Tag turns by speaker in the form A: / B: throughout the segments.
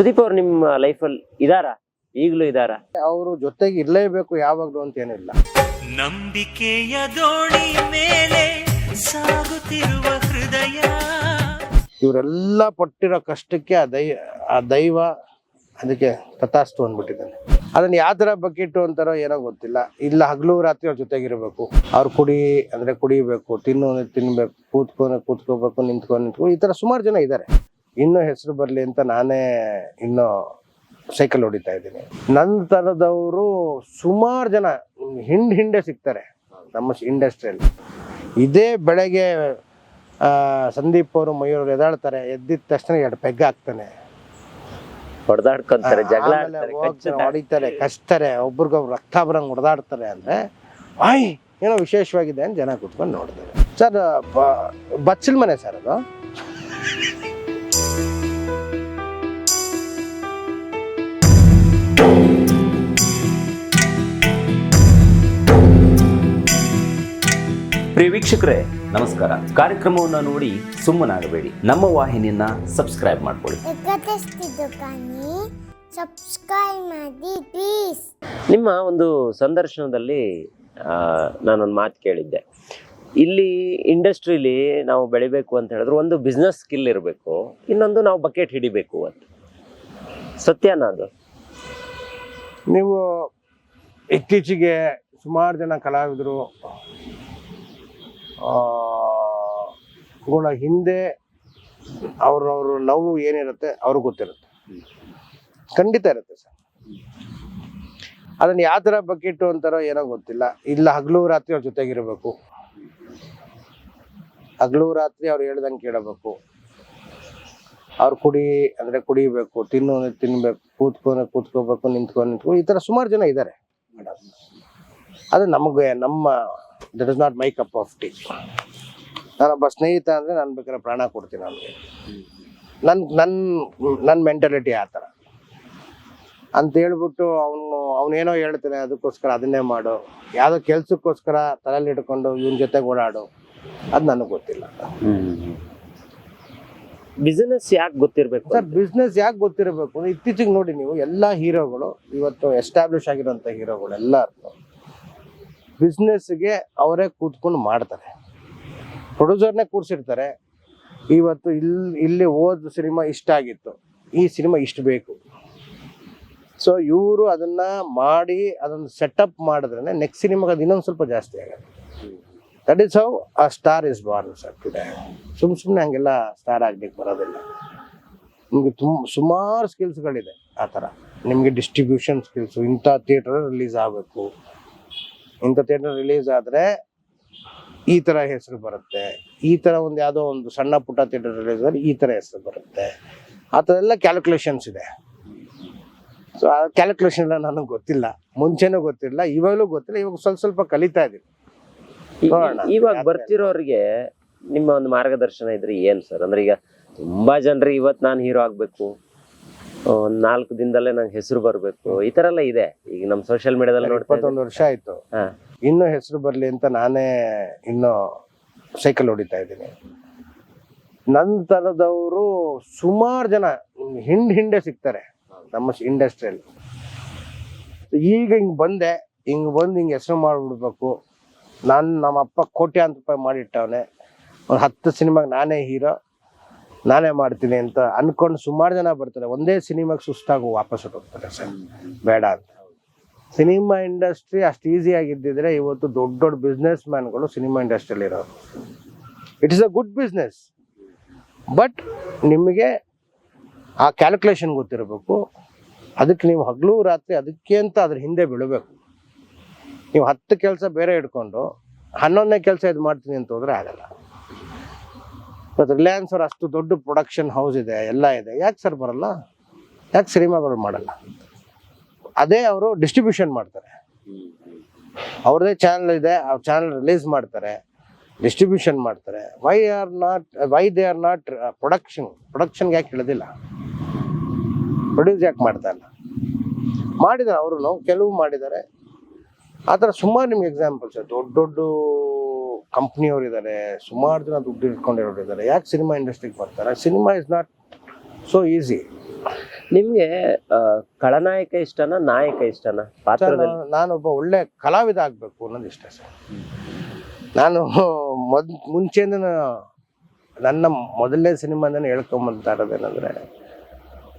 A: ಸುದೀಪ್ ಅವ್ರು ನಿಮ್ಮ ಲೈಫಲ್ಲಿ ಇದಾರ? ಈಗಲೂ ಇದಾರ?
B: ಅವರು ಜೊತೆಗೆ ಇರಲೇಬೇಕು ಯಾವಾಗಲೂ ಅಂತ ಏನಿಲ್ಲ.
C: ನಂಬಿಕೆಯ ದೋಣಿ ಮೇಲೆ ಸಾಗುತ್ತಿರುವ ಹೃದಯ.
B: ಇವರೆಲ್ಲ ಪಟ್ಟಿರೋ ಕಷ್ಟಕ್ಕೆ ಆ ದೈ ಆ ದೈವ ಅದಕ್ಕೆ ತಥಾಸ್ತು ಅಂದ್ಬಿಟ್ಟಿದ್ದಾನೆ. ಅದನ್ನ ಯಾವ ಥರ ಬಕೆಟು ಅಂತಾರೋ ಏನೋ ಗೊತ್ತಿಲ್ಲ. ಇಲ್ಲ ಹಗಲು ರಾತ್ರಿ ಅವ್ರ ಜೊತೆಗಿರಬೇಕು ಅವ್ರು ಕುಡಿ ಅಂದರೆ ಕುಡಿಬೇಕು ತಿನ್ನು ಅಂದ್ರೆ ತಿನ್ಬೇಕು ಕೂತ್ಕೊಂಡು ಕೂತ್ಕೋಬೇಕು ನಿಂತ್ಕೊಂಡು ನಿಂತ್ಕೊ ಈ ಥರ ಸುಮಾರು ಜನ ಇದ್ದಾರೆ. ಇನ್ನೂ ಹೆಸರು ಬರಲಿ ಅಂತ ನಾನೇ ಇನ್ನೂ ಸೈಕಲ್ ಹೊಡಿತಾ ಇದ್ದೀನಿ. ನನ್ನ ಥರದವರು ಸುಮಾರು ಜನ ಹಿಂಡ್ ಹಿಂಡೆ ಸಿಗ್ತಾರೆ ನಮ್ಮ ಇಂಡಸ್ಟ್ರಿಯಲ್ಲಿ ಇದೇ ಬೆಳಗ್ಗೆ ಸಂದೀಪ್ ಅವರು ಮಯೂರ್ ಎದ್ದಾಡ್ತಾರೆ ಎದ್ದಿದ ತಕ್ಷಣ ಎರಡು ಪೆಗ್ ಹಾಕ್ತಾನೆ.
A: ಹೊಡೆದಾಡ್ಕೊಂತಾರೆ
B: ಹೊಡಿತಾರೆ ಕಚ್ತಾರೆ ಒಬ್ರಿಗೊಬ್ರು ರಕ್ತ ಬರಂಗ್ ಹೊಡೆದಾಡ್ತಾರೆ ಅಂದರೆ ಆಯ್ ಏನೋ ವಿಶೇಷವಾಗಿದೆ ಅಂತ ಜನ ಕುತ್ಕೊಂಡು ನೋಡ್ತಾರೆ. ಸರ್ ಬಚ್ಚಲ್ ಮನೆ ಸರ್ ಅದು?
D: ಪ್ರಿಯ ವೀಕ್ಷಕರೇ ನಮಸ್ಕಾರ. ಕಾರ್ಯಕ್ರಮವನ್ನು ನೋಡಿ ಸುಮ್ಮನಾಗಬೇಡಿ. ನಮ್ಮ ವಾಹಿನಿಯನ್ನ ಸಬ್ಸ್ಕ್ರೈಬ್ ಮಾಡ್ಕೊಳ್ಳಿ.
E: ಎಕತೆಸ್ತಿದ್ದು ಸಬ್ಸ್ಕ್ರೈಬ್ ಮಾಡಿ ಪ್ಲೀಸ್
A: ನಿಮ್ಮ ಒಂದು ಸಂದರ್ಶನದಲ್ಲಿ ನಾನೊಂದು ಮಾತು ಕೇಳಿದ್ದೆ. ಇಲ್ಲಿ ಇಂಡಸ್ಟ್ರಿಲಿ ನಾವು ಬೆಳಿಬೇಕು ಅಂತ ಹೇಳಿದ್ರೆ ಒಂದು ಬಿಸ್ನೆಸ್ ಸ್ಕಿಲ್ ಇರಬೇಕು ಇನ್ನೊಂದು ನಾವು ಬಕೆಟ್ ಹಿಡಿಬೇಕು ಅಂತ. ಸತ್ಯನಾ ಅದು?
B: ನೀವು ಇತ್ತೀಚೆಗೆ ಸುಮಾರು ಜನ ಕಲಾವಿದರು ಗಳ ಹಿಂದೆ ಅವ್ರವ್ರ ಲವ್ ಏನಿರುತ್ತೆ ಅವ್ರಿಗೆ ಗೊತ್ತಿರುತ್ತೆ. ಖಂಡಿತ ಇರುತ್ತೆ ಸರ್. ಅದನ್ನ ಯಾವ ಥರ ಬಕೆಟು ಅಂತಾರೋ ಏನೋ ಗೊತ್ತಿಲ್ಲ. ಇಲ್ಲ, ಹಗಲು ರಾತ್ರಿ ಅವ್ರ ಜೊತೆಗಿರಬೇಕು. ಹಗಲು ರಾತ್ರಿ ಅವ್ರು ಹೇಳ್ದಂಗೆ ಕೇಳಬೇಕು. ಅವ್ರು ಕುಡಿ, ಅಂದ್ರೆ ಕುಡಿಬೇಕು, ತಿನ್ನು ತಿನ್ಬೇಕು ಕೂತ್ಕೊಂಡು ಕೂತ್ಕೋಬೇಕು ನಿಂತ್ಕೊಂಡು ನಿಂತ್ಕೊ, ಈ ಥರ ಸುಮಾರು ಜನ ಇದ್ದಾರೆ ಅದು ನಮಗೆ, ನಮ್ಮ that is not my cup of tea ನಾನೊಬ್ಬ ಸ್ನೇಹಿತ ಅಂದರೆ ನಾನು ಬೇಕಾದ್ರೆ ಪ್ರಾಣ ಕೊಡ್ತೀನಿ ನನಗೆ ನನ್ನ ನನ್ನ ನನ್ನ ಮೆಂಟಾಲಿಟಿ ಆ ಥರ. ಅಂತ ಹೇಳ್ಬಿಟ್ಟು ಅವನು ಅವನೇನೋ ಹೇಳ್ತಾನೆ ಅದಕ್ಕೋಸ್ಕರ ಅದನ್ನೇ ಮಾಡು. ಯಾವುದೋ ಕೆಲಸಕ್ಕೋಸ್ಕರ ತಲೆಯಲ್ಲಿ ಇಟ್ಕೊಂಡು ಇವನ ಜೊತೆಗೆ ಓಡಾಡು. ಅದು ನನಗೆ ಗೊತ್ತಿಲ್ಲ.
A: ಬಿಸ್ನೆಸ್ ಯಾಕೆ ಗೊತ್ತಿರಬೇಕು
B: ಸರ್ ಬಿಸ್ನೆಸ್ ಯಾಕೆ ಗೊತ್ತಿರಬೇಕು? ಇತ್ತೀಚೆಗೆ ನೋಡಿ ನೀವು ಎಲ್ಲ ಹೀರೋಗಳು ಇವತ್ತು ಎಸ್ಟಾಬ್ಲಿಷ್ ಆಗಿರೋಂಥ ಹೀರೋಗಳು ಎಲ್ಲರೂ ಬಿಸ್ನೆಸ್ಗೆ ಅವರೇ ಕೂತ್ಕೊಂಡು ಮಾಡ್ತಾರೆ. ಪ್ರೊಡ್ಯೂಸರ್ನೇ ಕೂರಿಸಿರ್ತಾರೆ. ಇವತ್ತು ಇಲ್ಲಿ ಇಲ್ಲಿ ಓದ್ ಸಿನಿಮಾ ಇಷ್ಟ ಆಗಿತ್ತು. ಈ ಸಿನಿಮಾ ಇಷ್ಟು ಬೇಕು. ಸೊ ಇವರು ಅದನ್ನ ಮಾಡಿ, ಅದನ್ನ ಸೆಟಪ್ ಮಾಡಿದ್ರೆ ನೆಕ್ಸ್ಟ್ ಸಿನಿಮಾಗೆ ಅದು ಇನ್ನೊಂದು ಸ್ವಲ್ಪ ಜಾಸ್ತಿ ಆಗುತ್ತೆ. That is how a star is born sir today ಸುಮ್ ಸುಮ್ಮನೆ ಹಂಗೆಲ್ಲ ಸ್ಟಾರ್ ಆಗ್ಲಿಕ್ಕೆ ಬರೋದಿಲ್ಲ. ನಿಮಗೆ ತುಂಬ ಸುಮಾರು ಸ್ಕಿಲ್ಸ್ಗಳಿದೆ ಆ ಥರ. ನಿಮಗೆ ಡಿಸ್ಟ್ರಿಬ್ಯೂಷನ್ ಸ್ಕಿಲ್ಸು ಇಂಥ ಥಿಯೇಟರ್ ರಿಲೀಸ್ ಆಗಬೇಕು. ಇಂಥ ಥಿಯೇಟರ್ ರಿಲೀಸ್ ಆದರೆ ಈ ಥರ ಹೆಸರು ಬರುತ್ತೆ. ಈ ಥರ ಒಂದು ಯಾವುದೋ ಒಂದು ಸಣ್ಣ ಪುಟ್ಟ ಥಿಯೇಟರ್ ರಿಲೀಸ್ ಆದರೆ ಈ ಥರ ಹೆಸರು ಬರುತ್ತೆ. ಆ ಥರ ಎಲ್ಲ ಕ್ಯಾಲ್ಕುಲೇಷನ್ಸ್ ಇದೆ. ಸೊ ಆ ಕ್ಯಾಲ್ಕುಲೇಷನ್ ಎಲ್ಲ ನನಗೆ ಗೊತ್ತಿಲ್ಲ. ಮುಂಚೆನೂ ಗೊತ್ತಿಲ್ಲ ಇವಾಗಲೂ ಗೊತ್ತಿಲ್ಲ. ಇವಾಗ ಸ್ವಲ್ಪ ಸ್ವಲ್ಪ ಕಲಿತಾ ಇದ್ದೀನಿ
A: ಇವಾಗ ಬರ್ತಿರೋರಿಗೆ ನಿಮ್ಮ ಒಂದು ಮಾರ್ಗದರ್ಶನ ಇದ್ರೆ ಏನು ಸರ್? ಅಂದ್ರೆ ಈಗ ತುಂಬಾ ಜನರಿಗೆ ಇವತ್ತು ನಾನು ಹೀರೋ ಆಗ್ಬೇಕು. ಒಂದ್ ನಾಲ್ಕು ದಿನದಲ್ಲೇ ನಂಗೆ ಹೆಸರು ಬರಬೇಕು. ಈ ತರ ಎಲ್ಲ ಇದೆ. ಈಗ ನಮ್ಮ ಸೋಷಿಯಲ್ ಮೀಡಿಯಾದಲ್ಲಿ ನೋಡ್ತಾ.
B: ಇಪ್ಪತ್ತೊಂದು ವರ್ಷ ಆಯ್ತು.
A: ಇನ್ನು
B: ಇನ್ನೂ ಹೆಸರು ಬರಲಿ ಅಂತ ನಾನೇ ಇನ್ನೂ ಸೈಕಲ್ ಹೊಡಿತಾ ಇದ್ದೀನಿ. ನನ್ನ ಥರದವರು ಸುಮಾರು ಜನ ಹಿಂಡ್ ಹಿಂಡೆ ಸಿಗ್ತಾರೆ ನಮ್ಮ ಇಂಡಸ್ಟ್ರಿಯಲ್ಲಿ ಈಗ ಹಿಂಗೆ ಬಂದೆ ಹಿಂಗೆ ಬಂದು ಹಿಂಗೆ ಹೆಸರು ಮಾಡಿಬಿಡ್ಬೇಕು. ನಾನು ನಮ್ಮ ಅಪ್ಪ ಕೋಟ್ಯಾಂತ ರೂಪಾಯಿ ಮಾಡಿಟ್ಟವನೆ. ಒಂದು ಹತ್ತು ಸಿನಿಮಾಗೆ ನಾನೇ ಹೀರೋ ನಾನೇ ಮಾಡ್ತೀನಿ ಅಂತ ಅನ್ಕೊಂಡು ಸುಮಾರು ಜನ ಬರ್ತಾರೆ. ಒಂದೇ ಸಿನಿಮಾಗೆ ಸುಸ್ತಾಗಿ ವಾಪಸ್ ಹೋಗ್ತಾರೆ ಸರ್. ಬೇಡ ಅಂತ. ಸಿನಿಮಾ ಇಂಡಸ್ಟ್ರಿ ಅಷ್ಟು ಈಸಿ ಆಗಿದ್ದಿದ್ರೆ ಇವತ್ತು ದೊಡ್ಡ ದೊಡ್ಡ ಬಿಸ್ನೆಸ್ ಮ್ಯಾನ್ಗಳು ಸಿನಿಮಾ ಇಂಡಸ್ಟ್ರಿಯಲ್ಲಿ ಇರೋದು it is a good business but ನಿಮಗೆ ಆ ಕ್ಯಾಲ್ಕುಲೇಷನ್ ಗೊತ್ತಿರಬೇಕು. ಅದಕ್ಕೆ ನೀವು ಹಗಲು ರಾತ್ರಿ ಅದಕ್ಕೆ ಅಂತ ಅದ್ರ ಹಿಂದೆ ಬೀಳಬೇಕು. ನೀವು ಹತ್ತು ಕೆಲಸ ಬೇರೆ ಇಟ್ಕೊಂಡು ಹನ್ನೊಂದನೇ ಕೆಲಸ ಇದು ಮಾಡ್ತೀನಿ ಅಂತ ಹೋದ್ರೆ ಆಗಲ್ಲ. ಇವತ್ತು ರಿಲಯನ್ಸ್ ಅವ್ರ ಅಷ್ಟು ದೊಡ್ಡ ಪ್ರೊಡಕ್ಷನ್ ಹೌಸ್ ಇದೆ, ಎಲ್ಲ ಇದೆ. ಯಾಕೆ ಸರ್ ಬರಲ್ಲ? ಯಾಕೆ ಸಿನಿಮಾಗಳು ಮಾಡಲ್ಲ? ಅದೇ ಅವರು ಡಿಸ್ಟ್ರಿಬ್ಯೂಷನ್ ಮಾಡ್ತಾರೆ. ಅವ್ರದೇ ಚಾನಲ್ ಇದೆ, ಆ ಚಾನಲ್ ರಿಲೀಸ್ ಮಾಡ್ತಾರೆ ಡಿಸ್ಟ್ರಿಬ್ಯೂಷನ್ ಮಾಡ್ತಾರೆ. Why are not why they are not production ಪ್ರೊಡಕ್ಷನ್ಗೆ ಯಾಕೆ ಇಳಿದಿಲ್ಲ ಪ್ರೊಡ್ಯೂಸ್ ಯಾಕೆ ಮಾಡ್ತಾ ಇಲ್ಲ? ಮಾಡಿದ್ದಾರೆ ಅವರು ಕೆಲವು ಮಾಡಿದ್ದಾರೆ ಆ ಥರ ಸುಮಾರು ನಿಮ್ಗೆ ಎಕ್ಸಾಂಪಲ್ಸ್ ದೊಡ್ಡ ದೊಡ್ಡ ಕಂಪ್ನಿಯವ್ರು ಇದ್ದಾರೆ ಸುಮಾರು ಜನ ದುಡ್ಡು ಇಟ್ಕೊಂಡಿರೋರು ಇದ್ದಾರೆ ಯಾಕೆ ಸಿನಿಮಾ ಇಂಡಸ್ಟ್ರಿಗೆ ಬರ್ತಾರೆ? Cinema is not so easy
A: ನಿಮ್ಗೆ ಖಳನಾಯಕ ಇಷ್ಟನಾ ನಾಯಕ ಇಷ್ಟನಾ? ಪಾತ್ರದಲ್ಲಿ?
B: ನಾನು- ನಾನೊಬ್ಬ ಒಳ್ಳೆ ಕಲಾವಿದ ಆಗ್ಬೇಕು ಅನ್ನೋದು ಇಷ್ಟ ಸರ್. ನಾನು ಮೊದ್ ಮುಂಚೆಯಿಂದ ನನ್ನ ಮೊದಲನೇ ಸಿನಿಮಾದಿಂದ ಹೇಳ್ಕೊಂಬಂತ ಇರೋದೇನಂದ್ರೆ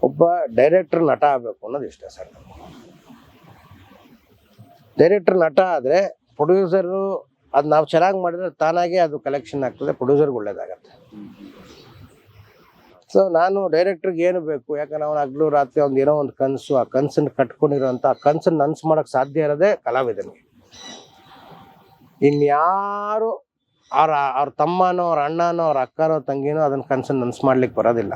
B: ಒಬ್ಬ ಡೈರೆಕ್ಟರ್ ನಟ ಆಗ್ಬೇಕು ಅನ್ನೋದು ಇಷ್ಟ ಸರ್. ಡೈರೆಕ್ಟರ್ ನಟ ಆದ್ರೆ ಪ್ರೊಡ್ಯೂಸರು ಅದು ನಾವು ಚೆನ್ನಾಗಿ ಮಾಡಿದ್ರೆ ತಾನಾಗೆ ಅದು ಕಲೆಕ್ಷನ್ ಆಗ್ತದೆ ಪ್ರೊಡ್ಯೂಸರ್ಗೆ ಒಳ್ಳೇದಾಗತ್ತೆ. ಸೊ ನಾನು ಡೈರೆಕ್ಟ್ರಿಗೆ ಏನು ಬೇಕು? ಯಾಕಂದ್ರೆ ಅವನು ಹಗ್ಲು ರಾತ್ರಿ ಒಂದು ಏನೋ ಒಂದು ಕನಸು, ಆ ಕನಸನ್ನ ಕಟ್ಕೊಂಡಿರೋಂಥ ಆ ಕನಸನ್ನು ನನ್ಸು ಮಾಡೋಕೆ ಸಾಧ್ಯ ಇರೋದೇ ಕಲಾವಿದನಿಗೆ. ಇನ್ಯಾರು ಅವ್ರ ಅವ್ರ ತಮ್ಮನೋ, ಅವ್ರ ಅಣ್ಣನೋ, ಅವ್ರ ಅಕ್ಕನೋ, ತಂಗಿನೋ ಅದನ್ನ ಕನಸನ್ನು ನನ್ಸು ಮಾಡ್ಲಿಕ್ಕೆ ಬರೋದಿಲ್ಲ.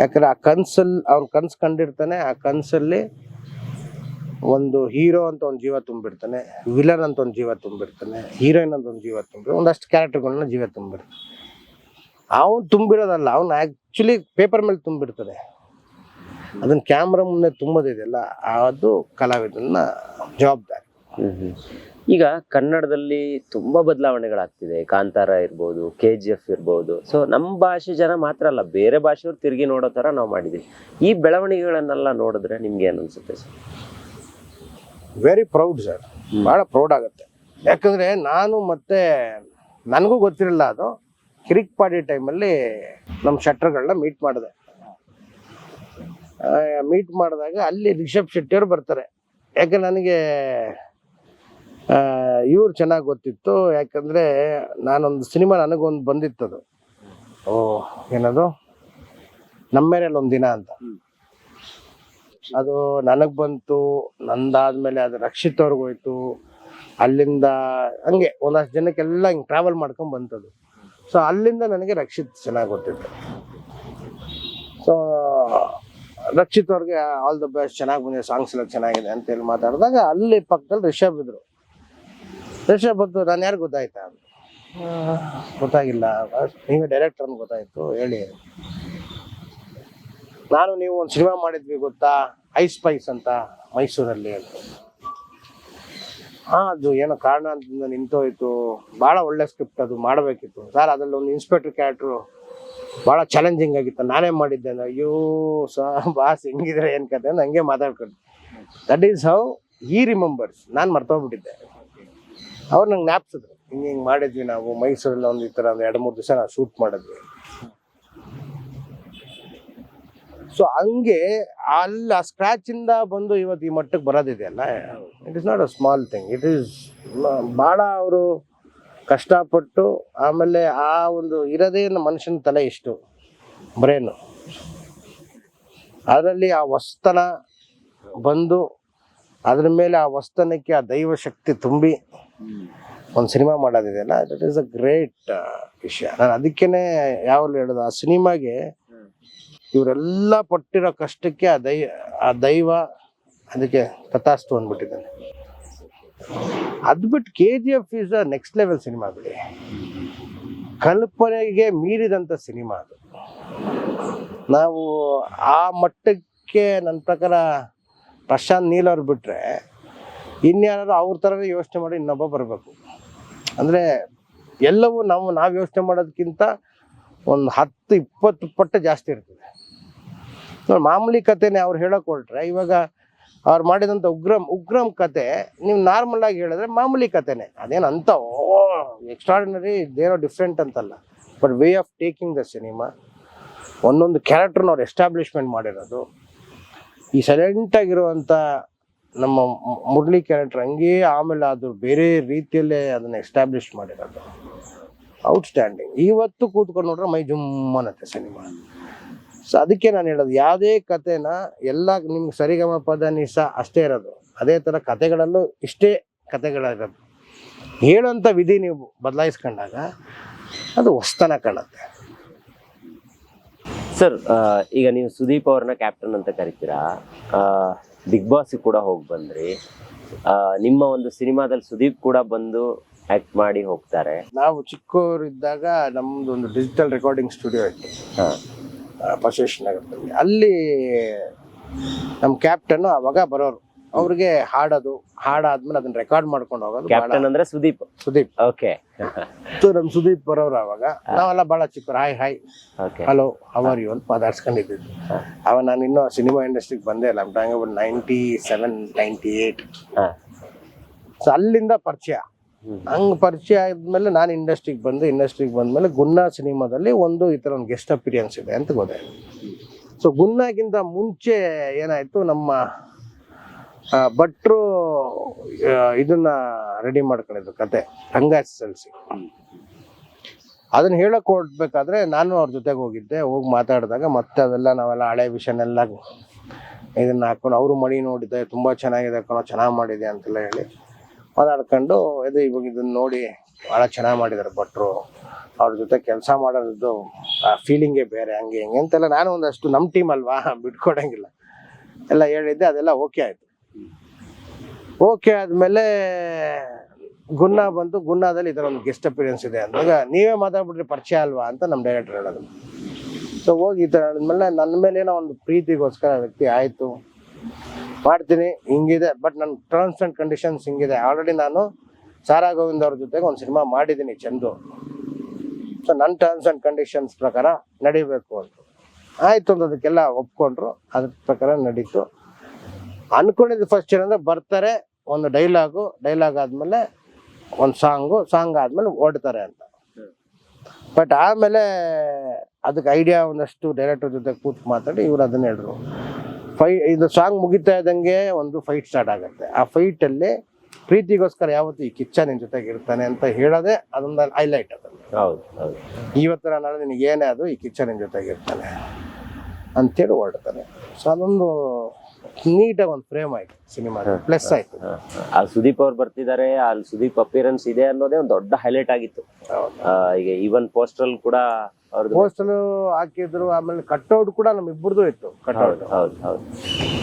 B: ಯಾಕಂದ್ರೆ ಆ ಕನ್ಸಲ್ಲಿ ಅವ್ನ ಕನ್ಸು ಕಂಡಿರ್ತಾನೆ, ಆ ಕನಸಲ್ಲಿ ಒಂದು ಹೀರೋ ಅಂತ ಒಂದು ಜೀವ ತುಂಬಿರ್ತಾನೆ ವಿಲನ್ ಅಂತ ಒಂದು ಜೀವ ತುಂಬಿರ್ತಾನೆ ಹೀರೋಯಿನ್ ಅಂತ ಒಂದು ಜೀವ ತುಂಬಿ ಒಂದಷ್ಟು ಕ್ಯಾರೆಕ್ಟರ್ಗಳನ್ನ ಜೀವ ತುಂಬಿರ್ತಾನೆ ಅವನು ತುಂಬಿರೋದಲ್ಲ, ಅವನು ಆ್ಯಕ್ಚುಲಿ ಪೇಪರ್ ಮೇಲೆ ತುಂಬಿರ್ತದೆ ಅದನ್ನ ಕ್ಯಾಮ್ರಾ ಮುಂದೆ ತುಂಬೋದಿದೆಯಲ್ಲ ಅದು ಕಲಾವಿದನ ಜವಾಬ್ದಾರಿ.
A: ಈಗ ಕನ್ನಡದಲ್ಲಿ ತುಂಬಾ ಬದಲಾವಣೆಗಳಾಗ್ತಿದೆ, ಕಾಂತಾರ ಇರ್ಬೋದು ಕೆ ಜಿ ಎಫ್ ಇರ್ಬೋದು. ಸೊ ನಮ್ಮ ಭಾಷೆ ಜನ ಮಾತ್ರ ಅಲ್ಲ, ಬೇರೆ ಭಾಷೆಯವ್ರು ತಿರುಗಿ ನೋಡೋ ಥರ ನಾವು ಮಾಡಿದ್ದೀವಿ ಈ ಬೆಳವಣಿಗೆಗಳನ್ನೆಲ್ಲ ನೋಡಿದ್ರೆ ನಿಮ್ಗೆ ಏನು ಅನ್ಸುತ್ತೆ ಸರ್?
B: ವೆರಿ ಪ್ರೌಡ್ ಸರ್ ಭಾಳ ಪ್ರೌಡ್ ಆಗುತ್ತೆ. ಯಾಕಂದ್ರೆ ನಾನು ಮತ್ತೆ ನನಗೂ ಗೊತ್ತಿರಲಿಲ್ಲ ಅದು. ಕಿರಿಕ್ ಪಾಡಿ ಟೈಮಲ್ಲಿ ನಮ್ಮ ಶಟ್ರ್ಗಳನ್ನ ಮೀಟ್ ಮಾಡಿದೆ. ಮೀಟ್ ಮಾಡಿದಾಗ ಅಲ್ಲಿ ರಿಷಬ್ ಶೆಟ್ಟಿಯವರು ಬರ್ತಾರೆ. ಯಾಕೆ ನನಗೆ ಇವ್ರು ಚೆನ್ನಾಗಿ ಗೊತ್ತಿತ್ತು. ಯಾಕಂದರೆ ನಾನೊಂದು ಸಿನಿಮಾ ನನಗೊಂದು ಬಂದಿತ್ತದು. ಓ ಏನದು? ನಮ್ಮೇರಲ್ಲಿ ಒಂದು ದಿನ ಅಂತ. ಅದು ನನಗ್ ಬಂತು, ನಂದಾದ್ಮೇಲೆ ಅದು ರಕ್ಷಿತ್ ಹೋಯ್ತು. ಅಲ್ಲಿಂದ ಹಂಗೆ ಒಂದಷ್ಟು ಜನಕ್ಕೆಲ್ಲ ಹಿಂಗೆ ಟ್ರಾವೆಲ್ ಮಾಡ್ಕೊಂಡು ಬಂತದು. ಸೊ ಅಲ್ಲಿಂದ ನನಗೆ ರಕ್ಷಿತ್ ಚೆನ್ನಾಗಿ ಗೊತ್ತಿತ್ತು ಸೊ ರಕ್ಷಿತ್ ಅವ್ರಿಗೆ ಆಲ್ ದ ಬೆಸ್ಟ್ ಚೆನ್ನಾಗಿ ಬಂದಿದೆ ಸಾಂಗ್ಸ್ ಎಲ್ಲ ಚೆನ್ನಾಗಿದೆ ಅಂತ ಹೇಳಿ ಮಾತಾಡಿದಾಗ ಅಲ್ಲಿ ಪಕ್ಕದಲ್ಲಿ ರಿಷಬ್ ಇದ್ರು. ರಿಷಬ್ ಬಂತು, ನಾನು ಯಾರು ಗೊತ್ತಾಯ್ತಾ? ಗೊತ್ತಾಗಿಲ್ಲ, ನೀವೇ ಡೈರೆಕ್ಟರ್ ಅಂತ ಗೊತ್ತಾಯ್ತು, ಹೇಳಿ. ನಾನು ನೀವು ಒಂದು ಸಿನಿಮಾ ಮಾಡಿದ್ವಿ ಗೊತ್ತಾ? ಐಸ್ ಸ್ಪೈಸ್ ಅಂತ ಮೈಸೂರಲ್ಲಿ ಅಂತ. ಹಾ ಅದು ಏನೋ ಅಂತ ನಿಂತೋಯ್ತು. ಭಾಳ ಒಳ್ಳೆ ಸ್ಕ್ರಿಪ್ಟ್ ಅದು, ಮಾಡಬೇಕಿತ್ತು. ಸರ್, ಅದ್ರಲ್ಲಿ ಒಂದು ಇನ್ಸ್ಪೆಕ್ಟರ್ ಕ್ಯಾರೆಕ್ಟ್ರು ಭಾಳ ಚಾಲೆಂಜಿಂಗ್ ಆಗಿತ್ತು. ನಾನೇ ಮಾಡಿದ್ದೆ ಅಯ್ಯೋ ಸಹ ಬಾಸ್ ಹೆಂಗಿದ್ರೆ ಏನು ಕತೆ? ಅಂತ ಹಂಗೆ ಮಾತಾಡ್ಕೊಂಡು that is how he remembers ನಾನು ಮರ್ತೋಗ್ಬಿಟ್ಟಿದ್ದೆ. ಅವ್ರು ನಂಗೆ ಜ್ಞಾಪಿಸಿದ್ರು. ಹಿಂಗೆ ಹಿಂಗೆ ಮಾಡಿದ್ವಿ ನಾವು ಮೈಸೂರಲ್ಲಿ ಒಂದು ಈ ಥರ ಒಂದು ಎರಡು ಮೂರು ದಿವಸ ನಾವು ಶೂಟ್ ಮಾಡಿದ್ವಿ. ಸೊ ಹಂಗೆ ಅಲ್ಲಿ ಆ ಸ್ಕ್ರಾಚ್ ಇಂದ ಬಂದು ಇವತ್ತು ಈ ಮಟ್ಟಕ್ಕೆ ಬರೋದಿದೆಯಲ್ಲ it is not a small thing it is ಭಾಳ ಅವರು ಕಷ್ಟಪಟ್ಟು ಆಮೇಲೆ ಆ ಒಂದು ಇರೋದೇ ಮನುಷ್ಯನ ತಲೆ ಇಷ್ಟು ಬ್ರೇನು ಅದರಲ್ಲಿ ಆ ವಸ್ತನ ಬಂದು ಅದ್ರ ಮೇಲೆ ಆ ವಸ್ತನಕ್ಕೆ ಆ ದೈವ ಶಕ್ತಿ ತುಂಬಿ ಒಂದು ಸಿನಿಮಾ ಮಾಡೋದಿದೆಯಲ್ಲ ದಟ್ ಈಸ್ ಅ ಗ್ರೇಟ್ ವಿಷಯ. ನಾನು ಅದಕ್ಕೇನೆ ಯಾವಾಗಲೂ ಹೇಳೋದು, ಆ ಸಿನಿಮಾಗೆ ಇವರೆಲ್ಲ ಪಟ್ಟಿರೋ ಕಷ್ಟಕ್ಕೆ ಆ ದೈ, ಆ ದೈವ ಅದಕ್ಕೆ ತಥಾಸ್ತು ಅಂದ್ಬಿಟ್ಟಿದ್ದಾನೆ. ಅದು ಬಿಟ್ಟು K G F is a next level cinema ಬಿಡಿ. ಕಲ್ಪನೆಗೆ ಮೀರಿದಂಥ ಸಿನಿಮಾ ಅದು. ನಾವು ಆ ಮಟ್ಟಕ್ಕೆ ನನ್ನ ಪ್ರಕಾರ ಪ್ರಶಾಂತ್ ನೀಲ್ ಅವ್ರು ಬಿಟ್ಟರೆ ಇನ್ಯಾರು ಅವ್ರ ಥರನೇ ಯೋಚನೆ ಮಾಡಿ ಇನ್ನೊಬ್ಬ ಬರಬೇಕು. ಅಂದರೆ ಎಲ್ಲವೂ ನಾವು ನಾವು ಯೋಚನೆ ಮಾಡೋದಕ್ಕಿಂತ ಒಂದು ಹತ್ತು, ಇಪ್ಪತ್ತು ಪಟ್ಟು ಜಾಸ್ತಿ ಇರ್ತದೆ. ಮಾಮೂಲಿ ಕಥೆನೇ ಅವ್ರು ಹೇಳಕ್ ಹೊರಟ್ರೆ, ಇವಾಗ ಅವ್ರು ಮಾಡಿದಂಥ ಉಗ್ರಂ ಉಗ್ರಂ ಕತೆ ನೀವು ನಾರ್ಮಲ್ ಆಗಿ ಹೇಳಿದ್ರೆ ಮಾಮೂಲಿ ಕಥೆನೇ ಅದೇನು ಅಂತ ಓ ಎಕ್ಸ್ಟ್ರಾಡಿನರಿ ಇದೇನೋ ಡಿಫ್ರೆಂಟ್ ಅಂತಲ್ಲ. But way of taking the cinema ಒಂದೊಂದು ಕ್ಯಾರೆಕ್ಟರ್ನ ಅವ್ರು ಎಸ್ಟಾಬ್ಲಿಷ್ಮೆಂಟ್ ಮಾಡಿರೋದು. ಈ ಸೈಲೆಂಟ್ ಆಗಿರುವಂಥ ನಮ್ಮ ಮುರಳಿ ಕ್ಯಾರೆಕ್ಟರ್ ಹಂಗೆ ಆಮೇಲೆ ಅದು ಬೇರೆ ರೀತಿಯಲ್ಲೇ ಅದನ್ನ ಎಸ್ಟಾಬ್ಲಿಷ್ ಮಾಡಿರೋದು. ಔಟ್ಸ್ಟ್ಯಾಂಡಿಂಗ್ ಇವತ್ತು ಕೂತ್ಕೊಂಡು ನೋಡ್ರೆ ಮೈ ಜುಮ್ಮನತ್ತೆ ಸಿನಿಮಾ ಸೊ ಅದಕ್ಕೆ ನಾನು ಹೇಳೋದು ಯಾವುದೇ ಕಥೆನ ಎಲ್ಲ ನಿಮ್ಗೆ ಸರಿಗಮ ಪದ ನಿಸ ಅಷ್ಟೇ ಇರೋದು. ಅದೇ ಥರ ಕಥೆಗಳಲ್ಲೂ ಇಷ್ಟೇ ಕಥೆಗಳಿರೋದು ಹೇಳೋಂಥ ವಿಧಿ ನೀವು ಬದಲಾಯಿಸ್ಕೊಂಡಾಗ ಅದು ಹೊಸ್ತನ ಕಾಣುತ್ತೆ.
A: ಸರ್ ಈಗ ನೀವು ಸುದೀಪ್ ಅವ್ರನ್ನ ಕ್ಯಾಪ್ಟನ್ ಅಂತ ಕರಿತೀರಾ? ಬಿಗ್ ಬಾಸ್ ಕೂಡ ಹೋಗಿ ಬಂದ್ರಿ. ನಿಮ್ಮ ಒಂದು ಸಿನಿಮಾದಲ್ಲಿ ಸುದೀಪ್ ಕೂಡ ಬಂದು ಆಕ್ಟ್ ಮಾಡಿ ಹೋಗ್ತಾರೆ.
B: ನಾವು ಚಿಕ್ಕವರಿದ್ದಾಗ ನಮ್ಮದು ಒಂದು ಡಿಜಿಟಲ್ ರೆಕಾರ್ಡಿಂಗ್ ಸ್ಟುಡಿಯೋ ಇತ್ತು. ಬಸವೇಶ್ವರ ನಗರದಲ್ಲಿ ಅಲ್ಲಿ ನಮ್ಮ ಕ್ಯಾಪ್ಟನ್ ಅವಾಗ ಬರೋರು. ಅವ್ರಿಗೆ ಹಾಡೋದು ಹಾಡಾದ್ಮೇಲೆ ಅದನ್ನ ರೆಕಾರ್ಡ್ ಮಾಡ್ಕೊಂಡು ಹೋಗೋದು
A: ಕ್ಯಾಪ್ಟನ್ ಅಂದ್ರೆ ಸುದೀಪ್.
B: ಸುದೀಪ್.
A: ಓಕೆ
B: ಸೊ ನಮ್ ಸುದೀಪ್ ಬರೋರು ಅವಾಗ. ನಾವೆಲ್ಲ ಬಹಳ ಚಿಕ್ಕರು hi hi hello how are you ಅಂತ ಮಾತಾಡ್ಸ್ಕೊಂಡಿದ್ದು ಅವ ನಾನು ಇನ್ನೂ ಸಿನಿಮಾ ಇಂಡಸ್ಟ್ರಿಗೆ ಬಂದೇ ಇಲ್ಲ. Ninety seven ninety eight so ಅಲ್ಲಿಂದ ಪರಿಚಯ. ಹಂಗ್ ಪರಿಚಯ ಆದ್ಮೇಲೆ ನಾನು ಇಂಡಸ್ಟ್ರಿಗೆ ಬಂದು ಇಂಡಸ್ಟ್ರಿಗೆ ಬಂದಮೇಲೆ ಗುನ್ನಾ ಸಿನಿಮಾದಲ್ಲಿ ಒಂದು ಈ ಥರ ಒಂದು ಗೆಸ್ಟ್ ಅಪಿರಿಯನ್ಸ್ ಇದೆ ಅಂತ ಗೊತ್ತಾಯ್ತು. ಸೊ ಗುನ್ನಾಗಿಂತ ಮುಂಚೆ ಏನಾಯ್ತು, ನಮ್ಮ ಭಟ್ರು ಇದನ್ನ ರೆಡಿ ಮಾಡ್ಕೊಂಡಿದ್ರು ಕತೆ ರಂಗ ಸಲ್ಸಿ. ಅದನ್ನ ಹೇಳಕ್ ಹೊರಡ್ಬೇಕಾದ್ರೆ ನಾನು ಅವ್ರ ಜೊತೆಗೆ ಹೋಗಿದ್ದೆ, ಹೋಗಿ ಮಾತಾಡಿದಾಗ ಮತ್ತೆ ಅದೆಲ್ಲ ನಾವೆಲ್ಲ ಹಳೆ ವಿಷಯನೆಲ್ಲ ಇದನ್ನ ಹಾಕೊಂಡು, ಅವರು ಮಣಿ ನೋಡಿದ್ದೆ ತುಂಬಾ ಚೆನ್ನಾಗಿದೆ ಕಣೋ, ಚೆನ್ನಾಗಿ ಮಾಡಿದೆ ಅಂತೆಲ್ಲ ಹೇಳಿ. ಮಾತಾಡ್ಕೊಂಡು, ಇದು ಇವಾಗ ಇದನ್ನ ನೋಡಿ ಭಾಳ ಚೆನ್ನಾಗಿ ಮಾಡಿದ್ದಾರೆ ಭಟ್ರು. ಅವ್ರ ಜೊತೆ ಕೆಲಸ ಮಾಡೋದು ಫೀಲಿಂಗೇ ಬೇರೆ, ಹಂಗೆ, ಹಿಂಗೆ ಅಂತೆಲ್ಲ ನಾನು ಒಂದಷ್ಟು ನಮ್ಮ ಟೀಮ್ ಅಲ್ವಾ, ಬಿಟ್ಕೊಡಂಗಿಲ್ಲ. ಎಲ್ಲ ಹೇಳಿದ್ದೆ, ಅದೆಲ್ಲ ಓಕೆ ಆಯಿತು. ಓಕೆ ಆದಮೇಲೆ ಗುನ್ನಾ ಬಂತು ಗುನ್ನಾದಲ್ಲಿ ಥರ ಒಂದು ಗೆಸ್ಟ್ ಅಪಿರಿಯನ್ಸ್ ಇದೆ. ಅಂದಾಗ, ನೀವೇ ಮಾತಾಡ್ಬಿಟ್ರಿ ಪರಿಚಯ ಅಲ್ವಾ ಅಂತ ನಮ್ಮ ಡೈರೆಕ್ಟರ್ ಹೇಳೋದು. ಸೊ ಹೋಗಿ ಈ ಥರ ಆದಮೇಲೆ ನನ್ನ ಮೇಲೆ ಏನೋ ಒಂದು ಪ್ರೀತಿಗೋಸ್ಕರ ವ್ಯಕ್ತಿ ಆಯಿತು. ಮಾಡ್ತೀನಿ, ಹಿಂಗಿದೆ. ಬಟ್ ನನ್ನ ಟರ್ಮ್ಸ್ ಆ್ಯಂಡ್ ಕಂಡೀಷನ್ಸ್ ಹಿಂಗಿದೆ. ಆಲ್ರೆಡಿ ನಾನು ಸಾರಾ ಗೋವಿಂದ್ ಅವ್ರ ಜೊತೆಗೆ ಒಂದು ಸಿನಿಮಾ ಮಾಡಿದ್ದೀನಿ ಚಂದು. ಸೊ ನನ್ನ ಟರ್ಮ್ಸ್ ಆ್ಯಂಡ್ ಕಂಡೀಷನ್ಸ್ ಪ್ರಕಾರ ನಡಿಬೇಕು ಅಂತ. ಆಯಿತು ಅಂತ ಅದಕ್ಕೆಲ್ಲ ಒಪ್ಕೊಂಡ್ರು. ಅದ್ರ ಪ್ರಕಾರ ನಡೀತು. ಅನ್ಕೊಂಡಿದ್ದು ಫಸ್ಟ್ ಏನಂದ್ರೆ ಬರ್ತಾರೆ, ಒಂದು ಡೈಲಾಗು ಡೈಲಾಗ್ ಆದ್ಮೇಲೆ ಒಂದು ಸಾಂಗು ಸಾಂಗ್ ಆದ್ಮೇಲೆ ಓಡ್ತಾರೆ ಅಂತ. ಬಟ್ ಆಮೇಲೆ ಅದಕ್ಕೆ ಐಡಿಯಾ ಒಂದಷ್ಟು ಡೈರೆಕ್ಟರ್ ಜೊತೆ ಕೂತ್ ಮಾತಾಡಿ ಇವ್ರು ಅದನ್ನ ಹೇಳಿದ್ರು ಫೈ ಇದು ಸಾಂಗ್ ಮುಗಿತಾ ಇದ್ದಂಗೆ ಒಂದು ಫೈಟ್ ಸ್ಟಾರ್ಟ್ ಆಗುತ್ತೆ. ಆ ಫೈಟ್ ಅಲ್ಲಿ ಪ್ರೀತಿಗೋಸ್ಕರ ಯಾವತ್ತು ಈ ಕಿಚ್ಚ ನಿನ್ ಜೊತೆಗೆ ಇರ್ತಾನೆ ಅಂತ ಹೇಳೋದೇ ಅದೊಂದು ಹೈಲೈಟ್ ಅದು.
A: ಹೌದು ಹೌದು.
B: ಇವತ್ತರ ನಾಳೆ ನಿನಗೆ ಏನೇ ಅದು ಈ ಕಿಚ್ಚ ನಿನ್ ಜೊತೆಗೆ ಇರ್ತಾನೆ. ಅಂತೇಳಿ ಹೊರಡ್ತಾನೆ. ಸೊ ಅದೊಂದು ನೀಟಾಗಿ ಒಂದು ಫ್ರೇಮ್ ಆಯ್ತು ಸಿನಿಮಾ ಪ್ಲಸ್ ಆಯ್ತು.
A: ಅಲ್ಲಿ ಸುದೀಪ್ ಅವ್ರು ಬರ್ತಿದ್ದಾರೆ ಅಲ್ಲಿ ಸುದೀಪ್ ಅಪಿಯರೆನ್ಸ್ ಇದೆ ಅನ್ನೋದೇ ಒಂದು ದೊಡ್ಡ ಹೈಲೈಟ್ ಆಗಿತ್ತು. ಈಗ ಈವನ್ ಪೋಸ್ಟರ್ ಕೂಡ
B: ಪೋಸ್ಟಲ್ ಹಾಕಿದ್ರು ಆಮೇಲೆ ಕಟ್ಔಟ್ ಕೂಡ ನಮ್ ಇಬ್ಬರದು ಇತ್ತು ಕಟ್ಔಟ್
A: ಹೌದು ಹೌದು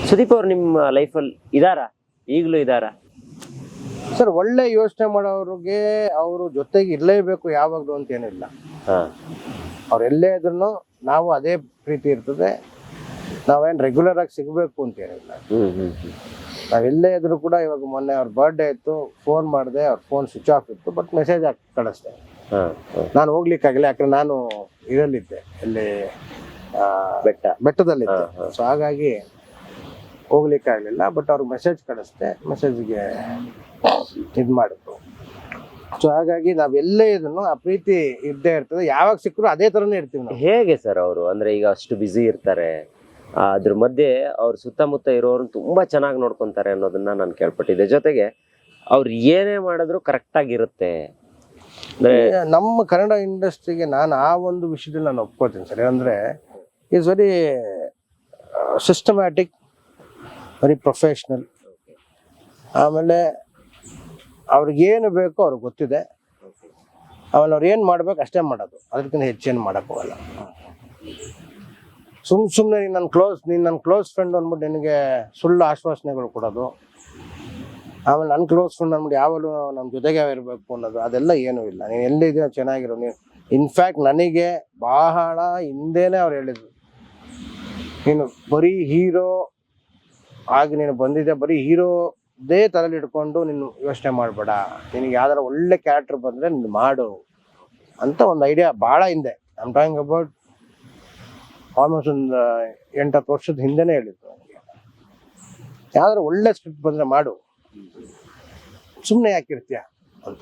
A: ಸುದೀಪ್ ಅವ್ರು ನಿಮ್ಮ ಲೈಫಲ್ಲಿ ಇದಾರಾ? ಈಗಲೂ ಇದಾರಾ?
B: ಸರ್ ಒಳ್ಳೆ ಯೋಚನೆ ಮಾಡೋರಿಗೆ ಅವರು ಜೊತೆಗೆ ಇರಲೇಬೇಕು ಯಾವಾಗಲೂ ಅಂತ ಏನಿಲ್ಲ. ಅವ್ರು ಎಲ್ಲೇ ಇದ್ರು ನಾವು ಅದೇ ಪ್ರೀತಿ ಇರ್ತದೆ. ನಾವೇನು ರೆಗ್ಯುಲರ್ ಆಗಿ ಸಿಗಬೇಕು ಅಂತ ಏನಿಲ್ಲ.
A: ಹ್ಮ್ ಹ್ಮ್ ಹ್ಮ್.
B: ನಾವ್ ಎಲ್ಲೇ ಇದ್ರು ಕೂಡ ಇವಾಗ ಮೊನ್ನೆ ಅವ್ರ ಬರ್ಡೇ ಇತ್ತು ಫೋನ್ ಮಾಡಿದೆ ಅವ್ರ ಫೋನ್ ಸ್ವಿಚ್ ಆಫ್ ಇತ್ತು ಬಟ್ ಮೆಸೇಜ್ ಹಾಕಿ ಕಳಿಸ್ದೆ. ನಾನು ಹೋಗ್ಲಿಕ್ಕಾಗಲ್ಲ ಯಾಕಂದ್ರೆ ನಾನು ಇದರಲ್ಲಿದ್ದೆ ಇಲ್ಲಿ
A: ಬೆಟ್ಟ.
B: ಬೆಟ್ಟದಲ್ಲಿದ್ದೆ. ಸೊ ಹಾಗಾಗಿ ಹೋಗ್ಲಿಕ್ಕಾಗಲಿಲ್ಲ ಬಟ್ ಅವ್ರಿಗೆ ಮೆಸೇಜ್ ಕಳಿಸ್ದೆ ಮೆಸೇಜ್ಗೆ ಇದು ಮಾಡಿದ್ರು. ಸೊ ಹಾಗಾಗಿ ನಾವ್ ಎಲ್ಲೇ ಇದನ್ನು ಆ ಪ್ರೀತಿ ಇದ್ದೇ ಇರ್ತದೆ ಯಾವಾಗ ಸಿಕ್ಕರೂ ಅದೇ ಥರನೇ ಇರ್ತೀವಿ ನಾವು.
A: ಹೇಗೆ ಸರ್ ಅವರು? ಅಂದ್ರೆ ಈಗ ಅಷ್ಟು ಬ್ಯುಸಿ ಇರ್ತಾರೆ. ಅದ್ರ ಮಧ್ಯೆ ಅವ್ರ ಸುತ್ತಮುತ್ತ ಇರೋರನ್ನ ತುಂಬಾ ಚೆನ್ನಾಗಿ ನೋಡ್ಕೊಂತಾರೆ ಅನ್ನೋದನ್ನ ನಾನು ಕೇಳ್ಪಟ್ಟಿದ್ದೆ. ಜೊತೆಗೆ ಅವ್ರು ಏನೇ ಮಾಡಿದ್ರು ಕರೆಕ್ಟ್ ಆಗಿರುತ್ತೆ ಅಂದ್ರೆ
B: ನಮ್ಮ ಕನ್ನಡ ಇಂಡಸ್ಟ್ರಿಗೆ ನಾನು ಆ ಒಂದು ವಿಷಯದಲ್ಲಿ ನಾನು ಒಪ್ಕೋತೀನಿ ಸರ್. ಅಂದ್ರೆ is very systematic very professional ಆಮೇಲೆ ಅವ್ರಿಗೇನು ಬೇಕೋ ಅವ್ರಿಗೆ ಗೊತ್ತಿದೆ. ಆಮೇಲೆ ಅವ್ರು ಏನು ಮಾಡ್ಬೇಕು ಅಷ್ಟೇ ಮಾಡೋದು. ಅದಕ್ಕಿಂತ ಹೆಚ್ಚೇನು ಮಾಡಕ್ ಹೋಗಲ್ಲ. ಸುಮ್ ಸುಮ್ಮನೆ ನೀನು ನನ್ನ ಕ್ಲೋಸ್ ನೀನು ನನ್ನ ಕ್ಲೋಸ್ ಫ್ರೆಂಡ್ ಅಂದ್ಬಿಟ್ಟು ನಿನಗೆ ಸುಳ್ಳು ಆಶ್ವಾಸನೆಗಳು ಕೊಡೋದು. ಆಮೇಲೆ ನನ್ನ ಕ್ಲೋಸ್ ಫ್ರೆಂಡ್ ಅಂದ್ಬಿಟ್ಟು ಯಾವಾಗಲೂ ನಮ್ಮ ಜೊತೆಗೆ ಇರಬೇಕು ಅನ್ನೋದು, ಅದೆಲ್ಲ ಏನೂ ಇಲ್ಲ. ನೀನು ಎಲ್ಲಿದ್ದೀಯ ಚೆನ್ನಾಗಿರೋ ನೀನು ಇನ್ಫ್ಯಾಕ್ಟ್ ನನಗೆ ಬಹಳ ಹಿಂದೆನೇ ಅವ್ರು ಹೇಳಿದ್ರು. ನೀನು ಬರೀ ಹೀರೋ ಆಗಿ ನೀನು ಬಂದಿದ್ದೆ ಬರೀ ಹೀರೋದೇ ತಲೆಯಲ್ಲಿ ಇಟ್ಕೊಂಡು ನೀನು ಯೋಚನೆ ಮಾಡಬೇಡ. ನಿನಗೆ ಯಾವ್ದಾರ ಒಳ್ಳೆ ಕ್ಯಾರೆಕ್ಟರ್ ಬಂದರೆ ನೀನು ಮಾಡು ಅಂತ ಒಂದು ಐಡಿಯಾ ಭಾಳ ಹಿಂದೆ. ಐಮ್ ಟಾಯಿಂಗ್ ಅಬೌಟ್ ಆಲ್ಮೋಸ್ಟ್ ಒಂದು ಎಂಟತ್ತು ವರ್ಷದ ಹಿಂದೆನೇ ಹೇಳಿದ್ರು ನನಗೆ ಯಾವ್ದಾರ ಒಳ್ಳೆ ಸ್ಕ್ರಿಪ್ಟ್ ಬಂದರೆ ಮಾಡು. ಸುಮ್ಮನೆ ಯಾಕಿರ್ತೀಯ ಅಂತ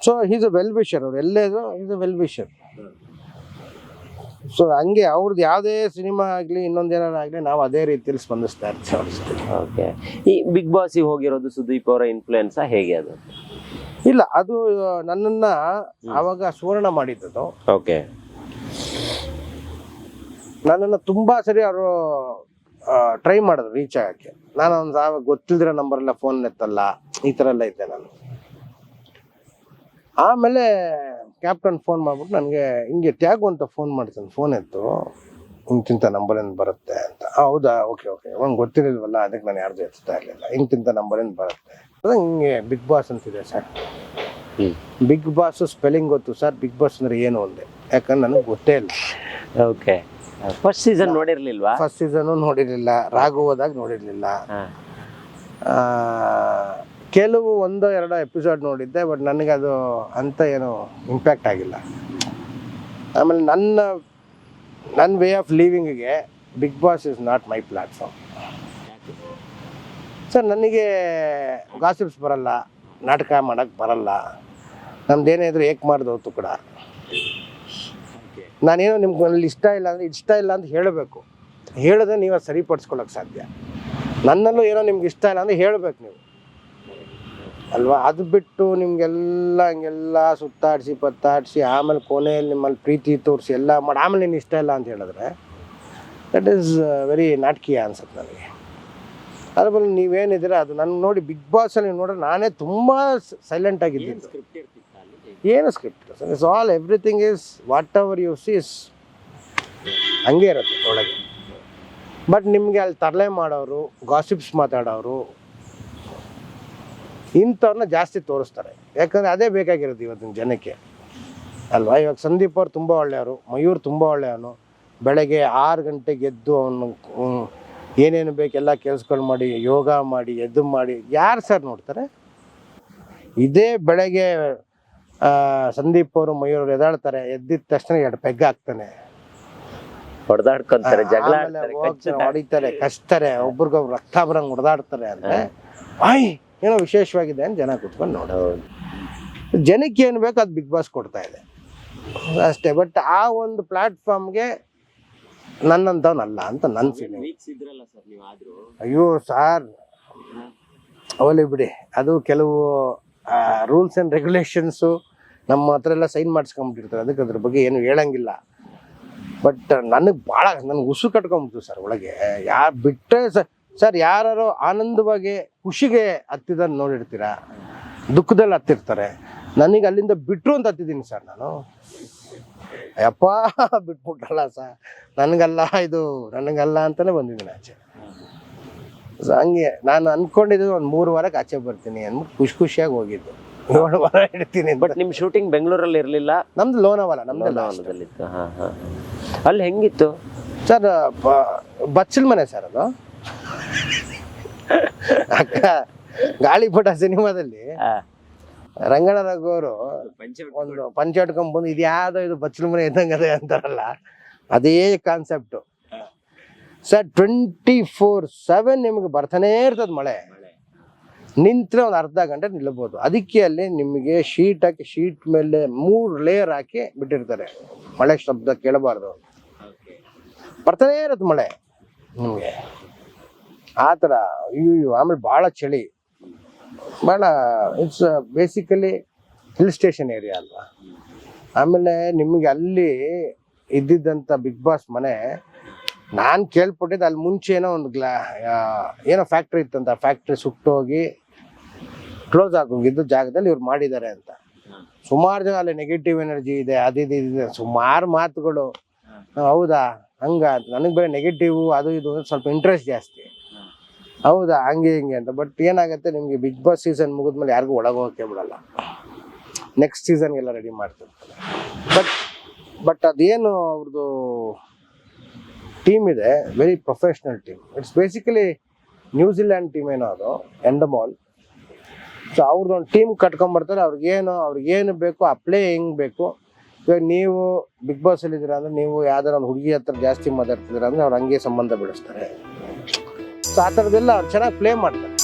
B: so is a well wisher ಅವ್ರು. ಎಲ್ಲೇ ಇದ್ರು is a well wisher so ಹಂಗೆ ಅವ್ರದ್ದು ಯಾವುದೇ ಸಿನಿಮಾ ಆಗಲಿ ಇನ್ನೊಂದೇನಾರು ಆಗಲಿ ನಾವು ಅದೇ ರೀತಿಯಲ್ಲಿ ಸ್ಪಂದಿಸ್ತಾ ಇರ್ತೀವಿ
A: ಓಕೆ ಈ ಬಿಗ್ ಬಾಸಿಗೆ ಹೋಗಿರೋದು ಸುದೀಪ್ ಅವರ ಇನ್ಫ್ಲುಯೆನ್ಸ್ ಹೇಗೆ ಅದು?
B: ಇಲ್ಲ ಅದು ನನ್ನನ್ನು ಆವಾಗ ಸುವರ್ಣ ಮಾಡಿದ್ದು
A: ಓಕೆ
B: ನನ್ನನ್ನು ತುಂಬ ಸರಿ ಅವರು ಟ್ರೈ ಮಾಡಿದ್ರು ರೀಚ್ ಆಗಕ್ಕೆ. ನಾನು ಒಂದು ಆವಾಗ ಗೊತ್ತಿಲ್ದಿರೋ ನಂಬರ್ ಎಲ್ಲ ಫೋನ್ ಎತ್ತಲ್ಲ ಈ ಥರ ಎಲ್ಲ ಇದ್ದೆ ನಾನು. ಆಮೇಲೆ ಕ್ಯಾಪ್ಟನ್ ಫೋನ್ ಮಾಡ್ಬಿಟ್ಟು ನನಗೆ ಹಿಂಗೆ ಟ್ಯಾಗು ಅಂತ ಫೋನ್ ಮಾಡ್ತಾನೆ ಫೋನ್ ಎತ್ತು. ನಂಬರ್ ನಂಬರಿಂದ ಬರುತ್ತೆ ಅಂತ. ಹೌದಾ? ಓಕೆ ಓಕೆ ಒಂದು ಗೊತ್ತಿರಲಿಲ್ವಲ್ಲ ಅದಕ್ಕೆ ನಾನು ಯಾರ್ದು ಎತ್ತಾ ಇರಲಿಲ್ಲ. ಇಂತಿಂಥ ನಂಬರಿಂದ ಬರುತ್ತೆ? ಅದು ಹಿಂಗೆ ಬಿಗ್ ಬಾಸ್ ಅಂತಿದೆ ಸರ್. ಬಿಗ್ ಬಾಸ್ ಸ್ಪೆಲ್ಲಿಂಗ್ ಗೊತ್ತು ಸರ್. ಬಿಗ್ ಬಾಸ್ ಅಂದ್ರೆ ಏನು ಒಂದೇ ಯಾಕಂದ್ರೆ ನನಗೆ ಗೊತ್ತೇ ಇಲ್ಲ.
A: ಓಕೆ ಫಸ್ಟ್ ಸೀಸನ್ ನೋಡಿರ್ಲಿಲ್ವಾ?
B: ಫಸ್ಟ್ ಸೀಸನ್ ನೋಡಿರಲಿಲ್ಲ. ರಾಘು ಹೋದಾಗ ನೋಡಿರಲಿಲ್ಲ. ಕೆಲವು ಒಂದೋ ಎರಡೋ ಎಪಿಸೋಡ್ ನೋಡಿದ್ದೆ ಬಟ್ ನನಗೆ ಅದು ಅಂತ ಏನು ಇಂಪ್ಯಾಕ್ಟ್ ಆಗಿಲ್ಲ. ಆಮೇಲೆ ನನ್ನ ನನ್ನ way of ಲಿವಿಂಗಿಗೆ big boss is not my platform sir ನನಗೆ ಗಾಸಿಪ್ಸ್ ಬರಲ್ಲ ನಾಟಕ ಮಾಡೋಕ್ಕೆ ಬರಲ್ಲ. ನಮ್ದೇನೇ ಇದ್ರೆ ಏಕ್ ಮಾಡ್ದು ಹೊತ್ತು ಕೂಡ. ನಾನೇನೋ ನಿಮ್ಗೆ ಅಲ್ಲಿ ಇಷ್ಟ ಇಲ್ಲ ಅಂದರೆ ಇಷ್ಟ ಇಲ್ಲ ಅಂತ ಹೇಳಬೇಕು. ಹೇಳಿದ್ರೆ ನೀವು ಅದು ಸರಿಪಡಿಸ್ಕೊಳ್ಳೋಕೆ ಸಾಧ್ಯ. ನನ್ನಲ್ಲೂ ಏನೋ ನಿಮ್ಗೆ ಇಷ್ಟ ಇಲ್ಲ ಅಂದರೆ ಹೇಳಬೇಕು ನೀವು. ಅಲ್ವಾ? ಅದು ಬಿಟ್ಟು ನಿಮಗೆಲ್ಲ ಹಂಗೆಲ್ಲ ಸುತ್ತಾಡಿಸಿ ಪತ್ತಾಡಿಸಿ ಆಮೇಲೆ ಕೊನೆಯಲ್ಲಿ ನಿಮ್ಮಲ್ಲಿ ಪ್ರೀತಿ ತೋರಿಸಿ ಎಲ್ಲ ಮಾಡಿ ಆಮೇಲೆ ನೀನು ಇಷ್ಟ ಇಲ್ಲ ಅಂತ ಹೇಳಿದ್ರೆ ದಟ್ ಈಸ್ ವೆರಿ ನಾಟಕೀಯ ಅನ್ಸುತ್ತೆ ನನಗೆ. ಅದ್ರ ಬದಲು ನೀವೇನಿದ್ದೀರ ಅದು ನನ್ನ ನೋಡಿ ಬಿಗ್ ಬಾಸಲ್ಲಿ ನೋಡಿದ್ರೆ ನಾನೇ ತುಂಬ ಸೈಲೆಂಟ್ ಆಗಿದ್ದೀನಿ. ಏನು script it's all everything is whatever you sees ಹಂಗೆ ಇರುತ್ತೆ ಒಳಗೆ. ಬಟ್ ನಿಮಗೆ ಅಲ್ಲಿ ತರಲೆ ಮಾಡೋರು ಗಾಸಿಪ್ಸ್ ಮಾತಾಡೋರು ಇಂಥವ್ರನ್ನ ಜಾಸ್ತಿ ತೋರಿಸ್ತಾರೆ. ಯಾಕಂದರೆ ಅದೇ ಬೇಕಾಗಿರೋದು ಇವತ್ತಿನ ಜನಕ್ಕೆ. ಅಲ್ವಾ? ಇವಾಗ ಸಂದೀಪ್ ಅವ್ರು ತುಂಬ ಒಳ್ಳೆಯವರು, ಮಯೂರ್ ತುಂಬ ಒಳ್ಳೆಯವನು. ಬೆಳಗ್ಗೆ ಆರು ಗಂಟೆಗೆ ಎದ್ದು ಅವನು ಏನೇನು ಬೇಕೆಲ್ಲ ಕೆಲಸಗಳು ಮಾಡಿ, ಯೋಗ ಮಾಡಿ, ಎದ್ದು ಮಾಡಿ, ಯಾರು ಸರ್ ನೋಡ್ತಾರೆ? ಇದೇ ಬೆಳಗ್ಗೆ ಸಂದೀಪ್ ಅವರು ಮಯೂರ್ ಅವರು ಎದಾಳ್ತಾರೆ ಎದ್ದಿದ ತಕ್ಷಣ ಎರಡು ಪೆಗ್ ಹಾಕ್ತಾನೆ.
A: ಹೊಡೆದಾಡ್ಕೊಂತಾರೆ ಜಗಳ ಆಡ್ತಾರೆ.
B: ಹೊಡಿತಾರೆ ಕಚ್ತಾರೆ ಒಬ್ರಿಗೊಬ್ರು ರಕ್ತ ಬರಂಗ್ ಹೊಡೆದಾಡ್ತಾರೆ ಅಂದ್ರೆ ಆಯ್ ಏನೋ ವಿಶೇಷವಾಗಿದೆ ಅಂತ ಜನ ಕುತ್ಕೊಂಡು ನೋಡ
A: ಹೌದು.
B: ಜನಕ್ಕೆ ಏನು ಬೇಕು ಅದು ಬಿಗ್ ಬಾಸ್ ಕೊಡ್ತಾ ಇದೆ. ಅಷ್ಟೇ ಬಟ್ ಆ ಒಂದು ಪ್ಲಾಟ್ಫಾರ್ಮ್ಗೆ ನನ್ನಂತವನಲ್ಲ ಅಂತ ನನ್ನ ಫೀಲಿಂಗ್ ಅಯ್ಯೋ ಸಾರ್ ಅವಲಿ ಬಿಡಿ. ಅದು ಕೆಲವು ರೂಲ್ಸ್ ಆ್ಯಂಡ್ ರೆಗ್ಯುಲೇಷನ್ಸು ನಮ್ಮ ಹತ್ರ ಎಲ್ಲ ಸೈನ್ ಮಾಡಿಸ್ಕೊಂಬಿಟ್ಟಿರ್ತಾರೆ. ಅದಕ್ಕೆ ಅದ್ರ ಬಗ್ಗೆ ಏನು ಹೇಳಂಗಿಲ್ಲ. ಬಟ್ ನನಗೆ ಭಾಳ ನನಗೆ ಉಸು ಕಟ್ಕೊಂಬಿಡ್ತು ಸರ್ ಒಳಗೆ. ಯಾರು ಬಿಟ್ಟರೆ ಸರ್ ಸರ್ ಯಾರು ಆನಂದವಾಗಿ ಖುಷಿಗೆ ಹತ್ತಿದ ನೋಡಿರ್ತೀರಾ? ದುಃಖದಲ್ಲಿ ಹತ್ತಿರ್ತಾರೆ. ನನಗೆ ಅಲ್ಲಿಂದ ಬಿಟ್ಟರು ಅಂತ ಹತ್ತಿದ್ದೀನಿ ಸರ್ ನಾನು. ಅಯ್ಯಪ್ಪ, ಬಿಟ್ಬಿಟ್ರಲ್ಲ ಸರ್. ನನಗಲ್ಲ ಇದು, ನನಗಲ್ಲ ಅಂತಲೇ ಬಂದಿದ್ದೀನಿ ಆಚೆ. ಹಂಗೆ, ನಾನು ಅಂದ್ಕೊಂಡಿದ್ದು ಒಂದು ಮೂರು ವಾರಕ್ಕೆ ಆಚೆ ಬರ್ತೀನಿ ಅಂದ್ಬಿಟ್ಟು ಖುಷಿ ಖುಷಿಯಾಗಿ ಹೋಗಿದ್ದು. ಏಳು ವಾರ ಇಡ್ತೀನಿ
A: ಬಟ್ ನಿಮ್ ಶೂಟಿಂಗ್ ಬೆಂಗಳೂರಲ್ಲಿ ಇರಲಿಲ್ಲ?
B: ನಮ್ದು ಲೋನಾವಲ್ಲ ನಮ್ದು
A: ಲೋನಾವಲದಲ್ಲಿತ್ತು ಹಾ ಹಾ ಅಲ್ಲಿ ಹೆಂಗಿತ್ತು?
B: ಸರ್ ಬಚ್ಚಲ್ ಮನೆ ಸರ್ ಅದು. ಅಕ್ಕ ಗಾಳಿಪಟ ಸಿನಿಮಾದಲ್ಲಿ ರಂಗಣ ರಘು ಅವರು ಒಂದು ಪಂಚ ಹಿಡ್ಕೊಂಡ್ ಬಂದು ಇದು ಯಾವ್ದೋ ಇದು ಬಚ್ಚಲ್ ಮನೆ ಇದ್ದಂಗೆ ಅದೇ ಅಂತಾರಲ್ಲ ಅದೇ concept sir twenty four seven ನಿಮಗೆ ಬರ್ತಾನೇ ಇರ್ತದೆ ಮಳೆ. ನಿಂತ್ರೆ ಒಂದು ಅರ್ಧ ಗಂಟೆ ನಿಲ್ಲಬಹುದು ಅದಕ್ಕೆ ಅಲ್ಲಿ ನಿಮಗೆ ಶೀಟ್ ಹಾಕಿ ಶೀಟ್ ಮೇಲೆ ಮೂರು ಲೇಯರ್ ಹಾಕಿ ಬಿಟ್ಟಿರ್ತಾರೆ. ಮಳೆ ಶಬ್ದ ಕೇಳಬಾರ್ದು. ಬರ್ತಾನೇ ಇರತ್ತೆ ಮಳೆ ನಿಮಗೆ. ಆ ಥರ, ಅಯ್ಯೋ ಆಮೇಲೆ ಭಾಳ ಚಳಿ. ಭಾಳ it's basically hill station area ಅಲ್ವಾ. ಆಮೇಲೆ ನಿಮಗೆ ಅಲ್ಲಿ ಇದ್ದಿದ್ದಂಥ ಬಿಗ್ ಬಾಸ್ ಮನೆ, ನಾನು ಕೇಳ್ಪಟ್ಟಿದ್ದು, ಅಲ್ಲಿ ಮುಂಚೆ ಏನೋ ಒಂದು ಗ್ಲಾ ಏನೋ ಫ್ಯಾಕ್ಟ್ರಿ ಇತ್ತಂತ ಫ್ಯಾಕ್ಟ್ರಿ ಸುಟ್ಟೋಗಿ ಕ್ಲೋಸ್ ಆಗೋಗಿದ್ದು ಜಾಗದಲ್ಲಿ ಇವ್ರು ಮಾಡಿದ್ದಾರೆ ಅಂತ. ಸುಮಾರು ಜನ ಅಲ್ಲಿ ನೆಗೆಟಿವ್ ಎನರ್ಜಿ ಇದೆ ಅದಿದು ಇದೆ ಸುಮಾರು ಮಾತುಗಳು. ಹೌದಾ? ಹಂಗ ನನಗೆ ಬೇರೆ ನೆಗೆಟಿವ್ ಅದು ಇದು ಸ್ವಲ್ಪ ಇಂಟ್ರೆಸ್ಟ್ ಜಾಸ್ತಿ. ಹೌದಾ? ಹಂಗೆ ಹಿಂಗೆ ಅಂತ. ಬಟ್ ಏನಾಗುತ್ತೆ ನಿಮಗೆ ಬಿಗ್ ಬಾಸ್ ಸೀಸನ್ ಮುಗಿದ್ಮೇಲೆ ಯಾರಿಗೂ ಒಳಗೆ ಹೋಗಕ್ಕೆ ಬಿಡಲ್ಲ ನೆಕ್ಸ್ಟ್ ಸೀಸನ್ಗೆಲ್ಲ ರೆಡಿ ಮಾಡ್ತಿರ್ತಾರೆ. ಬಟ್ ಬಟ್ ಅದೇನು ಅವ್ರದ್ದು ಟೀಮ್ ಇದೆ. Very professional team it's basically New Zealand team ಏನೋ ಅದು ಎಂಡಮಾಲ್ ಸೊ ಅವ್ರದ್ದು ಒಂದು ಟೀಮ್ ಕಟ್ಕೊಂಬರ್ತಾರೆ ಅವ್ರಿಗೇನು ಅವ್ರಿಗೇನು ಬೇಕು, ಆ ಹೆಂಗ್ ಬೇಕು? ಇವಾಗ ನೀವು ಬಿಗ್ ಬಾಸ್ ಅಲ್ಲಿ ಇದ್ದೀರಾ ಅಂದ್ರೆ ನೀವು ಯಾವ್ದಾರ ಒಂದು ಹುಡುಗಿ ಹತ್ರ ಜಾಸ್ತಿ ಮಾತಾಡ್ತಿದ್ದೀರಾ ಅಂದ್ರೆ ಅವ್ರು ಹಂಗೆ ಸಂಬಂಧ ಬೆಳೆಸ್ತಾರೆ ಸೊ ಆ ಥರದ್ದೆಲ್ಲ ಅವ್ರು ಚೆನ್ನಾಗಿ ಪ್ಲೇ ಮಾಡ್ತಾರೆ.